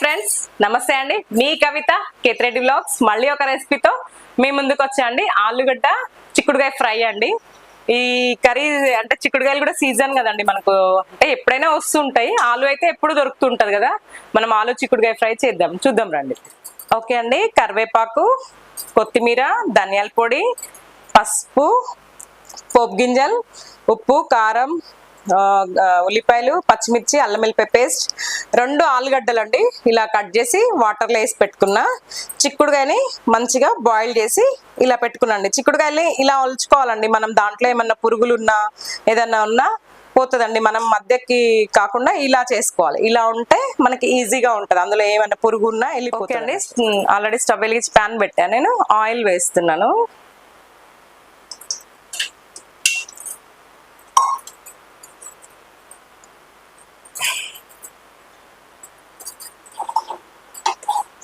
Friends నమస్తే అండి. మీ కవిత Kethireddy blogs మళ్ళీ ఒక రెసిపీతో మీ ముందుకు వచ్చాండి ఆలుగడ్డ చిక్కుడుకాయ ఫ్రై అండి. ఈ కర్రీ అంటే చిక్కుడుకాయలు కూడా సీజన్ కదండి మనకు. అంటే ఎప్పుడైనా వస్తుంటాయి. ఆలు అయితే ఎప్పుడు దొరుకుతుంటది కదా. మనం ఆలు చిక్కుడుకాయ ఫ్రై చేద్దాం. చూద్దాం రండి. ఓకే అండి. కరివేపాకు కొత్తిమీర ధనియాల పొడి పసుపు పోపు గింజలు ఉప్పు కారం ఉల్లిపాయలు పచ్చిమిర్చి అల్లం వెల్లిపాయ పేస్ట్ రెండు ఆలుగడ్డలు అండి ఇలా కట్ చేసి వాటర్లో వేసి పెట్టుకున్నా. చిక్కుడుకాయని మంచిగా బాయిల్ చేసి ఇలా పెట్టుకున్నాండి చిక్కుడుకాయని ఇలా ఒలుచుకోవాలండి. మనం దాంట్లో ఏమన్నా పురుగులు ఉన్నా ఏదన్నా ఉన్నా పోతుందండి. మనం మధ్యకి కాకుండా ఇలా చేసుకోవాలి. ఇలా ఉంటే మనకి ఈజీగా ఉంటుంది. అందులో ఏమైనా పురుగు ఉన్నా వెళ్ళిపోతుంది. ఆల్రెడీ స్టవ్ వెలిగించి ప్యాన్ పెట్టాను నేను ఆయిల్ వేస్తున్నాను.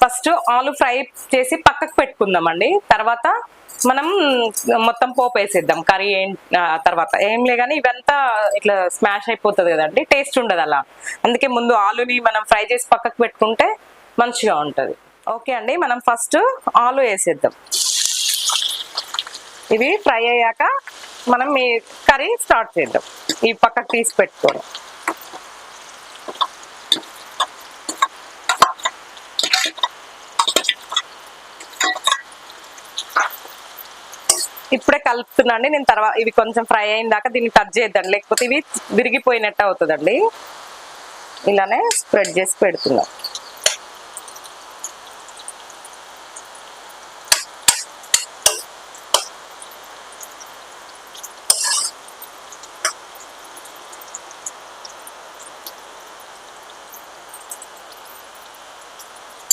ఫస్ట్ ఆలు ఫ్రై చేసి పక్కకు పెట్టుకుందామండి. తర్వాత మనం మొత్తం పోపు వేసేద్దాం. కర్రీ ఏం తర్వాత ఏం లే కానీ ఇవంతా ఇట్లా స్మాష్ అయిపోతుంది కదండి. టేస్ట్ ఉండదు అలా. అందుకే ముందు ఆలుని మనం ఫ్రై చేసి పక్కకు పెట్టుకుంటే మంచిగా ఉంటుంది. ఓకే అండి. మనం ఫస్ట్ ఆలు వేసేద్దాం. ఇవి ఫ్రై అయ్యాక మనం ఈ కర్రీ స్టార్ట్ చేద్దాం. ఈ పక్కకు తీసి పెట్టుకోవడం. ఇప్పుడే కలుపుతున్నాండి. నేను తర్వాత ఇవి కొంచెం ఫ్రై అయిన దాకా దీన్ని టచ్ చేద్దాం. లేకపోతే ఇవి విరిగిపోయినట్టు అవుతుందండి. ఇలానే స్ప్రెడ్ చేసి పెడుతున్నాం.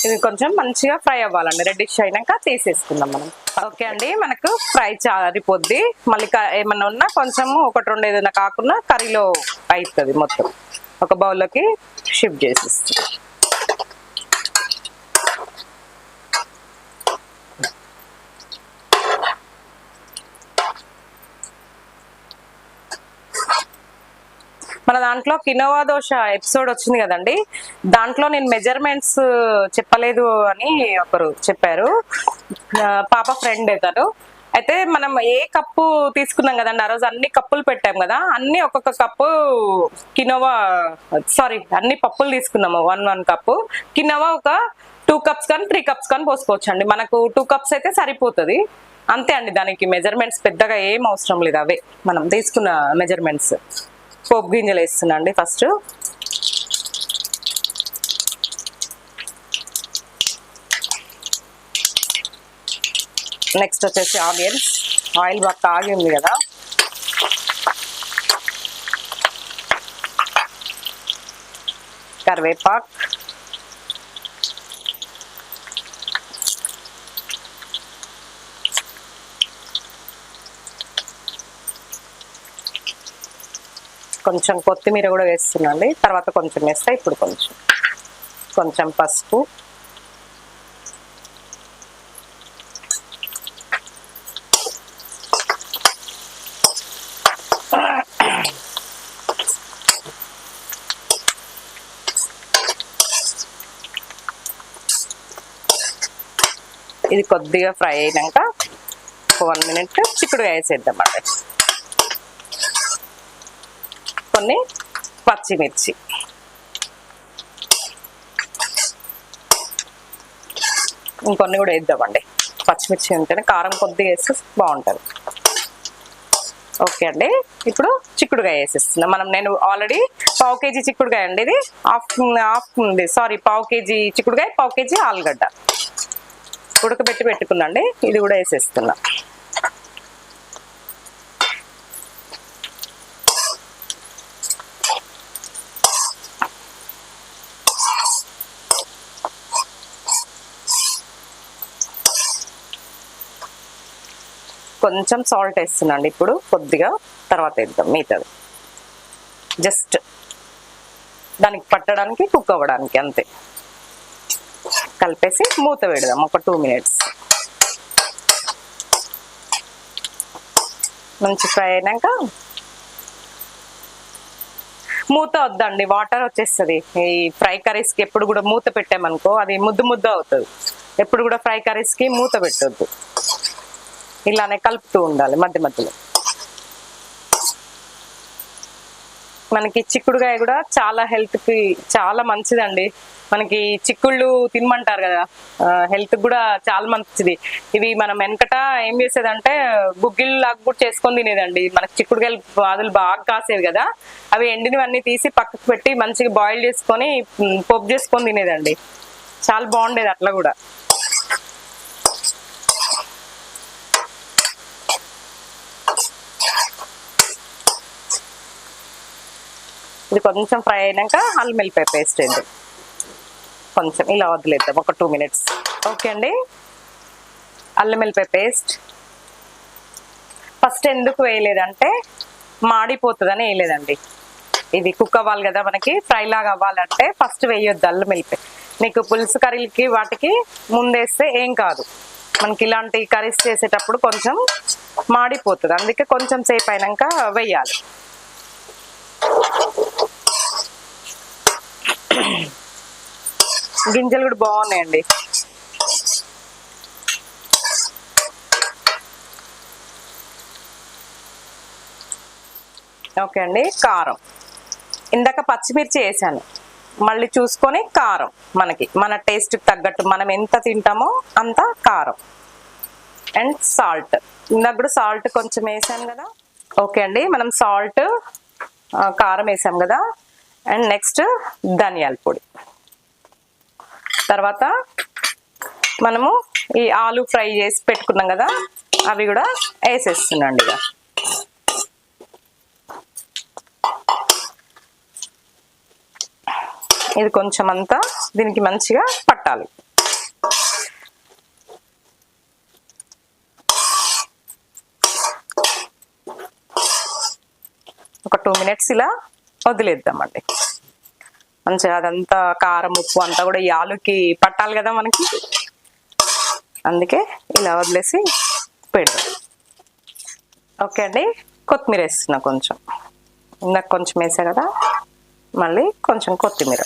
ఇవి కొంచెం మంచిగా ఫ్రై అవ్వాలండి. రెడ్డిష్ అయినాక తీసేసుకుందాం మనం. ఓకే అండి. మనకు ఫ్రై చారిపోద్ది. మళ్ళీ ఏమన్నా ఉన్నా కొంచెము ఒకటి రెండు ఏదైనా కాకుండా కర్రీలో అవుతుంది మొత్తం. ఒక బౌల్లోకి షిఫ్ట్ చేసేస్తాం దాంట్లో కినోవా దోశ ఎపిసోడ్ వచ్చింది కదండి. దాంట్లో నేను మెజర్మెంట్స్ చెప్పలేదు అని ఒకరు చెప్పారు. పాప ఫ్రెండ్ తను. అయితే మనం ఏ కప్పు తీసుకున్నాం కదండి ఆ రోజు అన్ని కప్పులు పెట్టాం కదా అన్ని ఒక్కొక్క కప్పు కినోవా సారీ అన్ని పప్పులు తీసుకున్నాము వన్ వన్ కప్పు. కినోవా ఒక టూ కప్స్ కానీ త్రీ కప్స్ కానీ పోసుకోవచ్చు అండి మనకు టూ కప్స్ అయితే సరిపోతుంది. అంతే అండి దానికి మెజర్మెంట్స్ పెద్దగా ఏం అవసరం లేదు అవే. మనం తీసుకున్న మెజర్మెంట్స్. పోపు గింజలు వేస్తున్నా అండి ఫస్ట్. నెక్స్ట్ వచ్చేసి ఆనియన్స్. ఆయిల్ బాగా కాగి ఉంది కదా. కరివేపాకు. కొంచెం కొత్తిమీర కూడా వేస్తున్నాండి. తర్వాత కొంచెం వేస్తా ఇప్పుడు కొంచెం. కొంచెం పసుపు. ఇది కొద్దిగా ఫ్రై అయినాక ఒక వన్ మినిట్ చిక్కుడుగా వేసేద్దాం అన్నమాట కొన్ని పచ్చిమిర్చి. ఇంకొన్ని కూడా వేద్దామండి. పచ్చిమిర్చి ఉంటేనే కారం కొద్దిగా వేస్తే బాగుంటుంది. ఓకే అండి. ఇప్పుడు చిక్కుడుకాయ వేసేస్తున్నాం. మనం నేను ఆల్రెడీ పావు కేజీ చిక్కుడుకాయ అండి ఇది. హాఫ్ హాఫ్ ఉంది. సారీ పావు కేజీ చిక్కుడుకాయ పావు కేజీ ఆలుగడ్డ. ఉడకబెట్టి పెట్టుకున్నాండి. ఇది కూడా వేసేస్తున్నా. కొంచెం సాల్ట్ వేస్తున్నాండి ఇప్పుడు కొద్దిగా తర్వాత వేద్దాం. మిగతాది. జస్ట్ దానికి పట్టడానికి కుక్ అవ్వడానికి అంతే. కలిపేసి మూత పెడదాం. ఒక టూ మినిట్స్ మంచి ఫ్రై అయినాక మూత వద్దండి. వాటర్ వచ్చేస్తుంది. ఈ ఫ్రై కర్రీస్కి ఎప్పుడు కూడా మూత పెట్టామనుకో అది ముద్దు ముద్ద అవుతుంది. ఎప్పుడు కూడా ఫ్రై కర్రీస్కి మూత పెట్టొద్దు. ఇలానే కలుపుతూ ఉండాలి మధ్య మధ్యలో. మనకి చిక్కుడుగాయ కూడా చాలా హెల్త్కి చాలా మంచిదండి. మనకి చిక్కుళ్ళు తినమంటారు కదా హెల్త్ కూడా చాలా మంచిది. ఇవి మనం వెనకట ఏం చేసేదంటే గుగ్గిళ్ళు లాగా కూడా చేసుకొని తినేదండి. మనకి చిక్కుడుగాయలు పాదులు బాగా కాసేవి కదా అవి ఎండినవన్నీ తీసి పక్కకు పెట్టి మంచిగా బాయిల్ చేసుకొని పప్పు పోపు చేసుకొని తినేదండి. చాలా బాగుండేది అట్లా కూడా. ఇది కొంచెం ఫ్రై అయినాక అల్లం వెల్లిపాయ పేస్ట్ అండి. కొంచెం ఇలా వదిలేద్దాం ఒక టూ మినిట్స్. ఓకే అండి? అల్లం వెల్లిపాయ పేస్ట్. ఫస్ట్ ఎందుకు వేయలేదంటే మాడిపోతుందని వేయలేదండి. ఇది కుక్ అవ్వాలి కదా మనకి ఫ్రై లాగా అవ్వాలంటే ఫస్ట్ వేయొద్దు అల్లం వెల్లిపాయ. మీకు పులుసు కర్రీలకి వాటికి ముందేస్తే ఏం కాదు. మనకి ఇలాంటి కర్రీస్ చేసేటప్పుడు కొంచెం మాడిపోతుంది. అందుకే కొంచెం సేపు అయినాక వేయాలి. గింజలు కూడా బాగున్నాయండి. ఓకే అండి కారం. ఇందాక పచ్చిమిర్చి వేసాను. మళ్ళీ చూసుకొని కారం మనకి మన టేస్ట్కి తగ్గట్టు మనం ఎంత తింటామో అంత కారం. And salt. ఇందాక కూడా సాల్ట్ కొంచెం వేసాం కదా. ఓకే అండి మనం సాల్ట్ కారం వేసాం కదా. అండ్ నెక్స్ట్ ధనియాల పొడి. తర్వాత మనము ఈ ఆలు ఫ్రై చేసి పెట్టుకున్నాం కదా అవి కూడా వేసేస్తున్నాండి ఇక. ఇది కొంచెం అంతా దీనికి మంచిగా పట్టాలి. ఒక టూ మినిట్స్ ఇలా వదిలేద్దామండి. మంచిగా అదంతా కారం ఉప్పు అంతా కూడా ఈ ఆలుకి పట్టాలి కదా మనకి. అందుకే ఇలా వదిలేసి పెడదాం. ఓకే అండి. కొత్తిమీర వేస్తున్నా కొంచెం. ఇందాక కొంచెం వేసా కదా. మళ్ళీ కొంచెం కొత్తిమీర.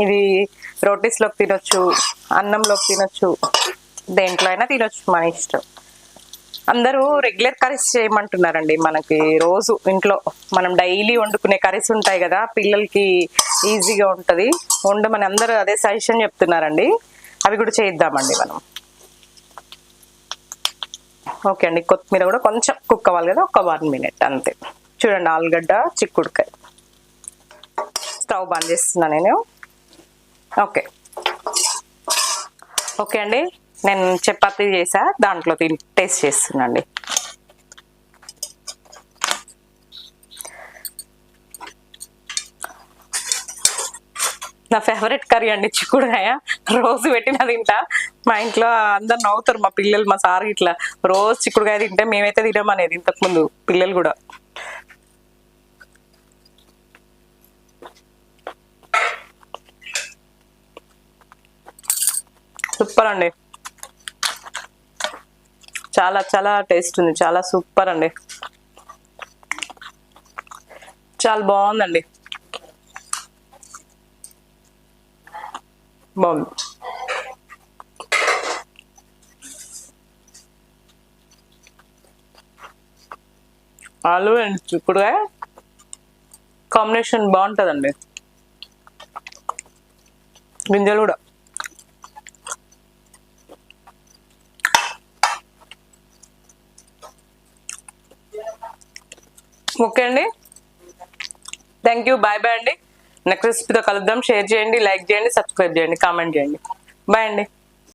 ఇది రోటీస్లోకి తినొచ్చు అన్నంలోకి తినొచ్చు. దేంట్లో అయినా తినొచ్చు మన ఇష్టం. అందరూ రెగ్యులర్ కర్రీస్ చేయమంటున్నారండి మనకి రోజు ఇంట్లో. మనం డైలీ వండుకునే కర్రీస్ ఉంటాయి కదా పిల్లలకి ఈజీగా ఉంటుంది. వండమని అందరూ అదే సజెషన్ చెప్తున్నారండి. అవి కూడా చేద్దామండి మనం. ఓకే అండి కొత్తిమీర కూడా కొంచెం కుక్ అవ్వాలి కదా ఒక వన్ మినిట్ అంతే. చూడండి ఆలుగడ్డ చిక్కుడుకాయ. స్టవ్ బంద్ చేస్తున్నా నేను. ఓకే. ఓకే అండి. నేను చపాతీ చేసా దాంట్లో తిని టేస్ట్ చేస్తున్నాండి. నా ఫేవరెట్ కర్రీ అండి చిక్కుడుకాయ. రోజు పెట్టిన తింటా. మా ఇంట్లో అందరు నవ్వుతారు మా పిల్లలు మా సార్ ఇట్లా రోజు చిక్కుడుకాయ తింటే మేమైతే తినమనేది ఇంతకు ముందు పిల్లలు కూడా. సూపర్ అండి. చాలా చాలా టేస్ట్ ఉంది. చాలా సూపర్ అండి. చాలా బాగుందండి. బాగుంది. ఆలు అండ్ చిక్కుడుకాయ కాంబినేషన్ బాగుంటుందండి. గింజలు కూడా. ఓకే అండి. థ్యాంక్ యూ బాయ్ బాయ్ అండి. నెక్స్ట్ రెసిపీతో కలుద్దాం. షేర్ చేయండి లైక్ చేయండి సబ్స్క్రైబ్ చేయండి కామెంట్ చేయండి. బాయ్ అండి.